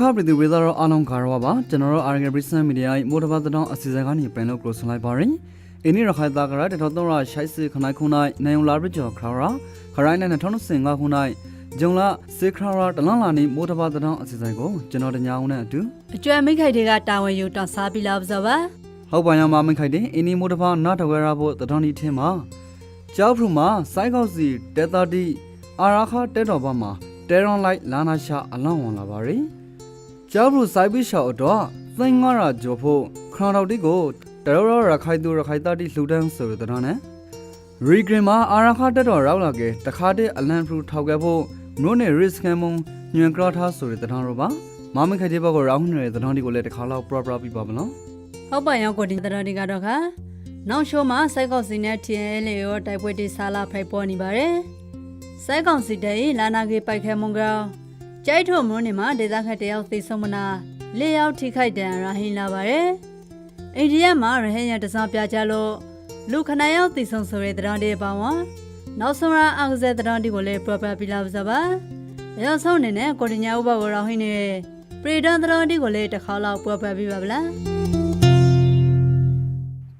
ခပြည်သူပြည်သားတို့အားလုံးကာရဝပါကျွန်တော်တို့ RG Business Media ၏မိုးတပတ်တောင်းအစီအစဉ်ကနေပြန်လို့ close လိုက်ပါရင်အင်းရခိုင်တာကရတဲ့တော့တော့ရှိုက်စခနိုင်ခုနိုင်နိုင်လာပြကျော်ခရာရာခရိုင်းနဲ့2015ခုနိုင်ဂျုံလာစေခရာရာတလန်လာနေမိုးတပတ်တောင်းအစီအစဉ်ကိုကျွန်တော်တညာအောင်နဲ့အတူအကျွမ်းမိခိုက်တွေကတာဝန်ယူတောင်းစားပြီးလာပါပါဟုတ်ပါရမမခိုက်တဲ့အင်းဒီမိုးတပတ်နားတဝဲရဖို့တတော်ဒီထင်းမှာကျောက်ဖရူမှာစိုက်ကောက်စီတေတာတီအာရာခတဲတော်ဘမှာတဲရွန်လိုက်လာနာရှာအလောင်းဝင်လာပါရီ ကျောက်ဘူးစိုက်ပြီးရှောက်တော့သင်္ငါရဂျိုဖို့ခရောင်တော်တိကိုတရောရခိုင်သူရခိုင်တတိလှူဒန်းဆိုတဲ့တော့နဲ့ရီဂရင်မှာအာရခတက်တော်ရောက်လာခဲ့တခါတည်းအလန်ဖရူထောက်ခဲ့ဖို့နို့နဲ့ risk ကမုံညွန်ကရထားဆိုတဲ့တဲ့တော့ပါမမခိုင်တဲ့ဘက်ကိုရောင်းနေတဲ့တဲ့တော့ဒီကိုလည်းတခါလောက် proper ပြပါမလို့ဟုတ်ပါရောကိုဒီတရဒီကတော့ခါနောက်ရှိုးမှာစိုက်ကောက်စီနဲ့ထင်းလေရောတိုက်ပွဲတိစားလာဖိုက်ပေါ်နေပါတယ်စိုက်ကောက်စီတဲ့လာနာကေပိုက်ခဲမုံကောင် ကြိုက်ထုံမွန်းနေမှာဒေသခတ်တယောက်သိဆုံးမနာလေးယောက်ထိခိုက်ဒဏ်ရာဟင်းလာပါတယ်အိန္ဒိယမှာရဟန်းရတစားပြကြလို့လူခဏယောက်သိဆုံးဆိုတဲ့တရဒီပောင်းဝနောက်ဆုံးရအောက်ဇက်တရဒီကိုလည်း proper ပြလာပါပါအရောက်ဆုံးနေနဲ့ကိုတင်ညာဥပကိုရောင်းဟင်းနေပရိဒန်တရဒီကိုလည်းတစ်ခါလောက် proper ပြပါဗလား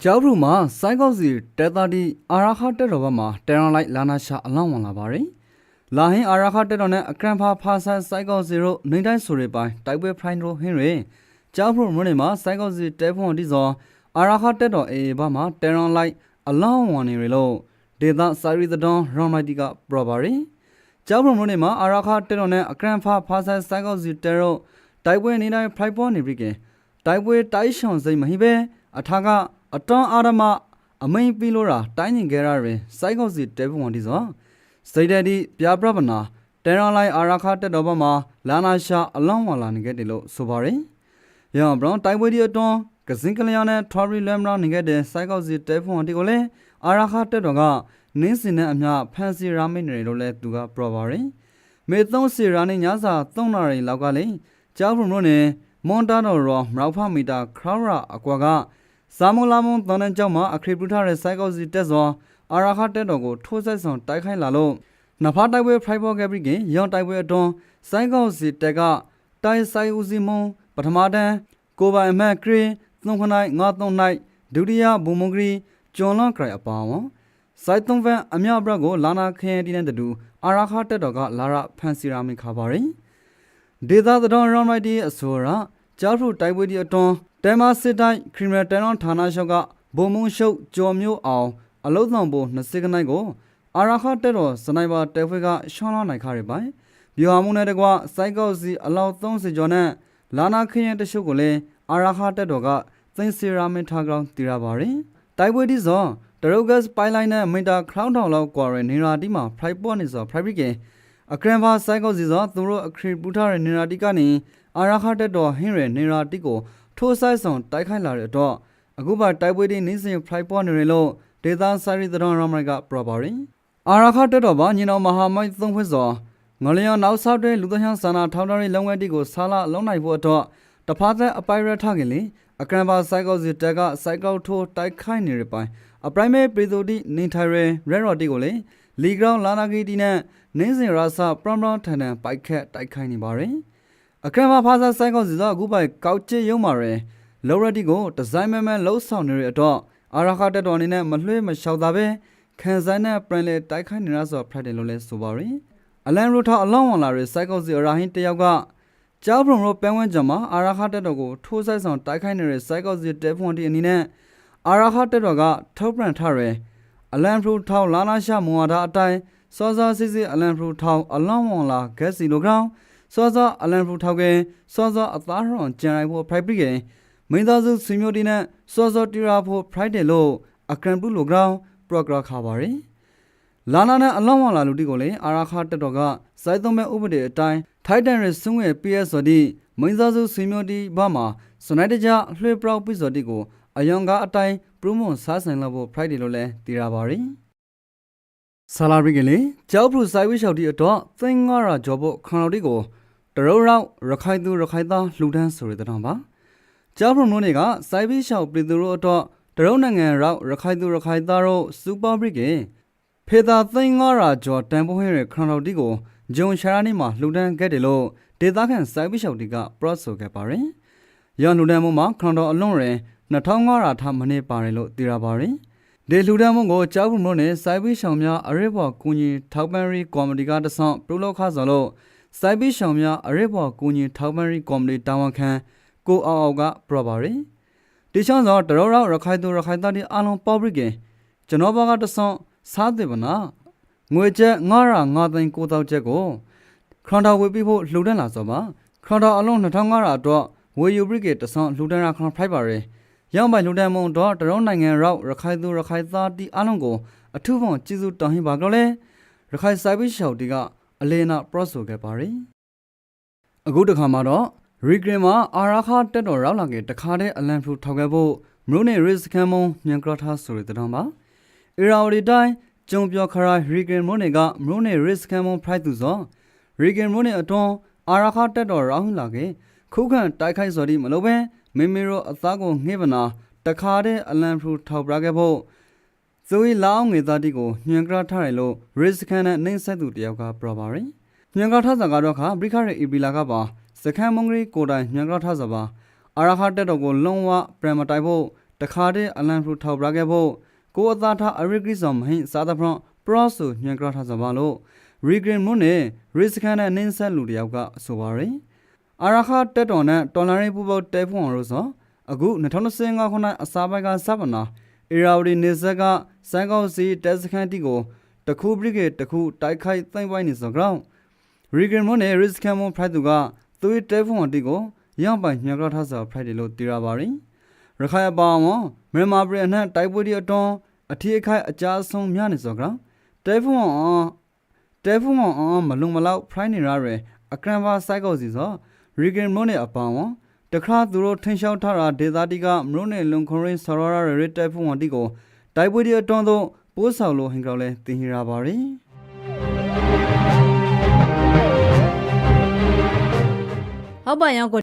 ကျောက်ဘူးမှာစိုက်ကောက်စီတဲတာတီအာရခတက်တော်ဘက်မှာတဲရွန်လိုက်လာနာရှာအလောင်းဝင်လာပါရီ လာဟင်းအာရခတက်တော်နဲ့အကရန်ဖာဖာဆန်စိုက်ကောက်စီတို့နေတိုင်းဆိုရပိုင်းတိုက်ပွဲဖရိုင်းတို့ဟင်းရီကျောက်ဘူးမွန်းနေမှာစိုက်ကောက်စီတဲဖွန်တီစောအာရခတက်တော်အေဘမှာတဲရွန်လိုက်အလောင်းဝင်နေရလို့ဒေတာစာရီတဒွန်ရောမိုက်တီကပရပါရီကျောက်ဘူးမွန်းနေမှာအာရခတက်တော်နဲ့အကရန်ဖာဖာဆန်စိုက်ကောက်စီတဲတို့တိုက်ပွဲနေတိုင်းဖရိုက်ပေါ်နေပြီကဲတိုက်ပွဲတိုက်ရှောင်စိတ်မဟိပဲအထာကအတွန်းအာရမအမိန်ပီလို့တာတိုင်းညင်ကြရရင်စိုက်ကောက်စီတဲဖွန်တီစော စိတ်တတိပြပြပနာတဲရန်လိုက်အာရခတက်တော်ဘက်မှာလာနာရှာအလောင်းဝလာနေခဲ့တယ်လို့ဆိုပါရယ်။ရောင်ဘရောင်းတိုက်ပွဲဒီအတွန်းကစင်ကလျာနဲ့ထွာရီလမ်ရာနေခဲ့တဲ့စိုက်ကောက်စီတဲဖွန်တီကိုလည်းအာရခတက်တော်ကနင်းစင်နဲ့အမျှဖန်စီရာမိတ်နေလို့လည်းသူကပြောပါရယ်။မေသုံးစီရာနဲ့ညစာသုံးနာရီလောက်ကလည်းကျောင်းဖုံတို့နဲ့မွန်တာတော်ရောမရောက်ဖမီတာခရာရာအကွာကစာမလာမွန်တန်တဲ့ကျောင်းမှာအခရီပူထားတဲ့စိုက်ကောက်စီတက်စွာ အာရခတက်တော်ကိုထိုးဆက်ဆောင်တိုက်ခိုက်လာလို့နဖားတိုက်ပွဲဖရိုက်ဘော်ကက်ပရီကင်ရောင်တိုက်ပွဲအတွန်းစိုင်းကောက်စီတက်ကတိုင်ဆိုင်ဦးစီမုံပထမတန်းကိုပိုင်အမတ်ခရီသုံးခနိုင်ငါသုံးနိုင်ဒုတိယဘူမုံဂရီကျော်လွန်ခရိုင်အပါဝံစိုင်းသုံးဖန်အမြောက်ဘရက်ကိုလာနာခရင်တီနဲ့တူအာရခတက်တော်ကလာရဖန်စီရာမီခါပါရင်ဒေသသတော်ရောင်းလိုက်တီအဆိုရာကြားဖရုတိုက်ပွဲတီအတွန်းတဲမစစ်တိုင်းခရီမယ်တန်တော်ဌာနချုပ်ကဘုံမုံရှုပ်ကျော်မျိုးအောင် အလုဆောင်ဘို20ခနိုင်ကိုအာရခတက်တော်စနိုက်ပါတဲဖွဲကရှောင်းလာနိုင်ခရပိုင်ဗျူဟာမှုနဲ့တကွစိုက်ကောက်စီအလောက်30ကျော်နဲ့လာနာခရင်တရှုပ်ကိုလည်းအာရခတက်တော်ကသင်စီရာမင်ထားကောင်တည်ရပါရင်တိုက်ပွဲဒီစောတရုတ်ဂတ်ပိုင်လိုင်းနဲ့မီတာခရောင်းထောင်လောက်ကွာရနေရာတီမှာဖရိုက်ပေါ်နေစောဖရိုက်ပီကင်အခရန်ဘာစိုက်ကောက်စီစောသူတို့အခရီပူထားတဲ့နေရာတီကနေအာရခတက်တော်ဟင်းရနေရာတီကိုထိုးဆိုင်ဆောင်တိုက်ခိုက်လာတဲ့တော့အခုပါတိုက်ပွဲဒီနေ့စဉ်ဖရိုက်ပေါ်နေရလို့ ဒေသဆိုင်ရီတတော်ရမိုက်ကပရပါရင်အာရခတက်တော်ပါညီတော်မဟာမိုက်သုံးဖွဲ့စွာငလျော်နောက်ဆောက်တဲ့လူသဟန်ဆန္ဒထောင်းတော်ရေးလုံဝဲတီကိုဆာလာလုံးနိုင်ဖို့အတွက်တဖာသက်အပိုင်ရထခင်လေအကရန်ပါစိုက်ကောစီတက်ကစိုက်ကောထိုးတိုက်ခိုက်နေရပိုင်းအပရိုင်မဲပရီတိုတီနေထိုင်ရဲရဲရော်တီကိုလေလီဂရောင်းလာနာဂီတီနဲ့နင်းစင်ရာဆပရမ်ပရမ်ထန်ထန်ပိုက်ခက်တိုက်ခိုက်နေပါရင်အကရန်ပါဖာစာစိုက်ကောစီသောအခုပိုက်ကောက်ချစ်ရုံမာရဲလော်ရတီကိုဒီဇိုင်းမဲမဲလှုပ်ဆောင်နေရတော့အာ ရခတက်တော်အနေနဲ့မလွှဲမလျှောက်တာပဲခံဆိုင်တဲ့ပရန်လေတိုက်ခိုက်နေတာဆိုဖရက်တယ်လို့လဲဆိုပါရယ်အလန်ရိုထောက်အလောင်းဝင်လာတဲ့စိုက်ကောက်စီအရာဟင်းတယောက်ကကျောင်းဖုံရိုပန်းဝန်းကြမှာအာရခတက်တော်ကိုထိုးဆိုင်ဆောင်တိုက်ခိုက်နေတဲ့စိုက်ကောက်စီတဲဖွန်တီအနေနဲ့အာရခတက်တော်ကထုတ်ပြန်ထားရယ်အလန်ဖရူထောက်လာနာရှာမွန်ဝါဒအတိုင်းစောစောစစ်စစ်အလန်ဖရူထောက်အလောင်းဝင်လာဂက်စီလိုကောင်စောစောအလန်ဖရူထောက်ကစောစောအသားရွန်ကြံလိုက်ဖို့ဖရိုက်ပရီက မင်းသားစုဆွေမျိုးတီနဲ့စောစောတီရာဖို့ဖရိုက်တယ်လို့အကရန်ပလူလိုကောင်ပရဂရခါပါရယ်လာနာနဲ့အလောင်းဝလာလူတီကိုလည်းအာရခတက်တော်ကစိုက်သုံးမဲ့ဥပဒေအတိုင်းထိုက်တန်ရစွန်းရဲ့ PS ဆိုဒီမင်းသားစုဆွေမျိုးတီဘာမှာစနိုက်တကြလွှဲပရောက်ပိစော်တီကိုအယံကားအတိုင်းပရိုမွန်စားဆိုင်လောက်ဖို့ Friday လို့လည်းတည်ရပါရယ်ဆလာရီကလေးကြောက်ဖရူဆိုင်ဝိရှောက်တီအတွက်သင်္ငါရဂျောဖို့ခရော်တီကိုတရုံရောက်ရခိုင်သူရခိုင်သားလှူဒန်းဆိုရတဲ့တောင်ပါ ကြောက်ဖရူနိုးနေကစိုက်ဝိရှောက်ပြည်သူတို့အတွက်တရုံနိုင်ငံရောက်ရခိုင်သူရခိုင်သားတို့စူပါဘရစ်ကဖေသာသိန်းငါရာကျော်တန်ဖိုးဟင်းရဲ့ခရန်တော်တီကိုဂျုံရှာရာနီမှာလှူဒန်းခဲ့တယ်လို့ဒေသခံစိုက်ပိရှောက်တီကပရော့ဆိုခဲ့ပါတယ်။ရန်လူဒန်မှုမှာခရန်တော်အလွန်ရင်2500ထားမနေပါတယ်လို့သိရပါတယ်။ဒေလူဒန်မှုကိုကြောက်ဘူးမို့နဲ့စိုက်ပိရှောင်များအရစ်ဘော်ကူညီထောက်ပံ့ရေးကော်မတီကတဆော့ပြုလုပ်ခါဆိုလို့စိုက်ပိရှောင်များအရစ်ဘော်ကူညီထောက်ပံ့ရေးကော်မတီတာဝန်ခံ ကိုအောင်အောင်ကပြောပါတယ်။ဒီချောင်းစောတရောရောရခိုင်သူရခိုင်သားဒီအလုံးပေါ့ဘရစ်ကကျွန်တော်ဘာကတဆော့စားတယ်ဗနာငွေကျပ်900သိန်း9တောက်ချက်ကိုခရန်တာဝေပြီးဖို့လှူဒန်းလာစောပါခရန်တာအလုံး2500အတွက်ဝေယူဘရစ်ကေတဆောင်းလှူဒန်းရာခရန်ဖိုက်ပါရယ်ရောက်ပိုင်လှူဒန်းမုံတော့တရုံးနိုင်ငံရောက်ရခိုင်သူရခိုင်သားတီအလုံးကိုအထူးဖောင်ကျေးဇူးတောင်းဟင်ပါကြလေရခိုင်ဆိုင်ဘီရှောက်တီကအလေနာပရော့ဆိုခဲ့ပါရယ်အခုတခါမှာတော့ ရီဂရင်မှာအာရာခတက်တော်ရောက်လာခဲ့တခါတည်းအလန်ဖလူထောက်ခဲ့ဖို့မရုနဲ့ရစ်ကန်မုံမြန်ကရထားဆိုတဲ့တောင်းပါအီရာဝဒီတိုင်းကျုံပြောခရိုင်ရီဂရင်မုံနေကမရုနဲ့ရစ်ကန်မုံဖရိုက်သူစောရီဂန်မိုးနဲ့အတွန်းအာရာခတက်တော်ရောင်းလာခဲ့ခုခံတိုက်ခိုက်စော်ဒီမလို့ပဲမေမေရောအသားကိုငှဲ့ပနာတခါတဲ့အလန်ဖရူထောက်ပြခဲ့ဖို့ဇိုးလောင်းငေသားတီကိုညံကရထားတယ်လို့ရစ်ကန်နဲ့နှိမ့်ဆက်သူတယောက်ကပြောပါရယ်ညံကရထားစာကတော့ခါဘရိခရဲ့အီပီလာကပါ စခန်းမုံဂရီကိုတိုင်ညံကရထားစာပါအာရာခတက်တော်ကိုလုံးဝပရမတိုင်ဖို့တခါတဲ့အလန်ဖရူထောက်ပြခဲ့ဖို့ကိုအသားထားအရိဂရီဇော်မဟင်စာသဖရန်ပရော့ဆိုညံကရထားစာပါလို့ရီဂရင်မွန်းနဲ့ရစ်စကန်နဲ့နင်းဆက်လူတယောက်ကဆိုပါရယ်အာရခတက်တော်နဲ့တော်လန်ရေးပူပေါတဲဖွန်ရိုဆိုအခု2025ခုနှစ်အစားပိုင်းကစပနာအီရာဝဒီနေဆက်ကစန်ကောက်စီတက်စခန်တီကိုတခုပရိကေတခုတိုက်ခိုက်သိမ့်ပိုင်းနေစောကြောင်းရီဂရင်မွန်းနဲ့ရစ်စကန်မွန်ဖရိုက်သူက သူ့တဲဖွန်တီကိုရောင်းပိုင်ညှက်ထားစာဖရိုက်တယ်လို့သိရပါရယ်ရခိုင်အပါအဝင်မြန်မာပြည်အနှံ့တိုက်ပွဲတွေအတွန်းအထီးအခိုက်အကြအဆုံးများနေစောကြောင်းတဲဖွန်အောင်တဲဖုံအောင်မလုံမလောက်ဖရိုင်းနေရရယ်အကရန်ဘာစိုက်ကောက်စီဆိုရီဂန်မိုနဲ့အပန်ဝတခါသူတို့ထင်းလျှောက်ထားတာဒေသတိကမရုနဲ့လုံခွန်ရင်းဆော်ရရရတဲဖုံတီကိုတိုက်ပွဲဒီအတွန်းသောပိုးဆောင်လို့ဟင်ကောက်လဲတင်ဟရပါရီ ဟုတ်ပါရောကို